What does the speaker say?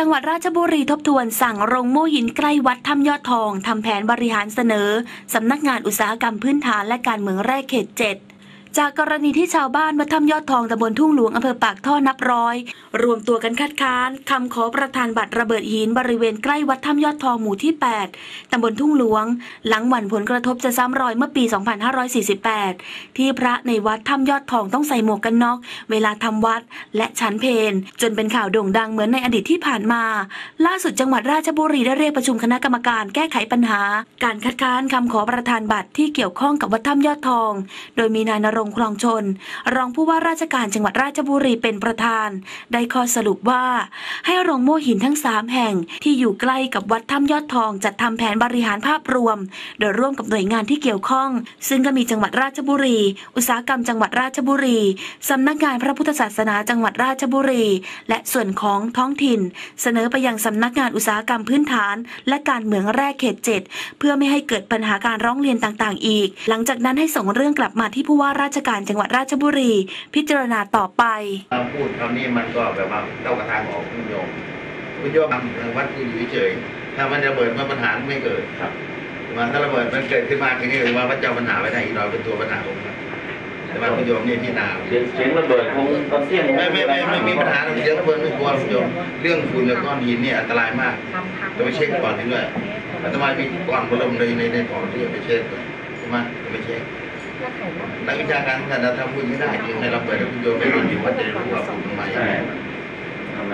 จังหวัดราชบุรีทบทวนสั่งโรงโม่หินใกล้วัดถ้ำยอดทองทำแผนบริหารเสนอสำนักงานอุตสาหกรรมพื้นฐานและการเมืองแรกเขตเจ็ด จากกรณีที่ชาวบ้านวัดถ้ำยอดทองตำบลทุ่งหลวงอำเภอปากท่อนับร้อย รวมตัวกันคัดค้านคำขอประธานบัตรระเบิดหินบริเวณใกล้วัดถ้ำยอดทองหมู่ที่ 8ตำบลทุ่งหลวง หลังหวั่นผลกระทบจะซ้ำรอยเมื่อปี 2548 ที่พระในวัดถ้ำยอดทองต้องใส่หมวกกันน็อกเวลาทำวัดและฉันเพลจนเป็นข่าวโด่งดังเหมือนในอดีตที่ผ่านมา ล่าสุดจังหวัดราชบุรีได้เรียกประชุมคณะกรรมการแก้ไขปัญหา การคัดค้านคำขอประธานบัตรที่เกี่ยวข้องกับวัดถ้ำยอดทอง โดยมีนายนรงค์คลองชน รองผู้ว่าราชการจังหวัดราชบุรีเป็นประธาน ได้ข้อสรุปว่า ให้โรงโม่หินทั้ง 3 แห่งที่อยู่ใกล้กับวัดถ้ำยอดทองจัดทำแผนบริหารภาพรวม โดยร่วมกับหน่วยงานที่เกี่ยวข้อง ซึ่งก็มีจังหวัดราชบุรี อุตสาหกรรมจังหวัดราชบุรีสำนักงานพระพุทธศาสนาจังหวัดราชบุรี และส่วนของท้องถิ่น เสนอไปยังสำนักงานอุตสาหกรรมพื้นฐาน และการเมืองแรกเขตเจ็ดเพื่อไม่ให้เกิดปัญหาการร้องเรียนต่างๆ อีก หลังจากนั้นให้ส่งเรื่องกลับมาที่ผู้ว่าราชการจังหวัดราชบุรี พิจารณาต่อไปคำพูดคำนี้มันก็แบบว่าเล่ากระทางออกคุณโยมคุณโยมทำทางวัดคุณอยู่เฉยๆถ้ามันระเบิดมันปัญหาไม่เกิดครับมาถ้าระเบิดมันเกิดขึ้นมาทีนี้ถือว่าพระเจ้าปัญหาไปได้อีกหน่อยเป็นตัวปัญหาผมครับแต่ว่าคุณโยมนี่พี่นาเสียงเสียงระเบิดคงตอนเที่ยงไม่ไม่ไม่ไม่มีปัญหาเรื่องเสียงระเบิดไม่กลัวคุณโยมเรื่องฝุ่นกับก้อนหินเนี่ยอันตรายมากจะไปเช็คก่อนด้วยอาตมามีก้อนพลมในในในของที่ไปเช็คด้วยใช่ไหมจะไปเช็ค นักวิชาการท่านทำบุญไม่ได้จริงในราเปิดแล้วคุณโยมไม่รู้อยู่ว่าจะรู้ว่าฝุ่นมันมาอย่างใช่ไรทำไม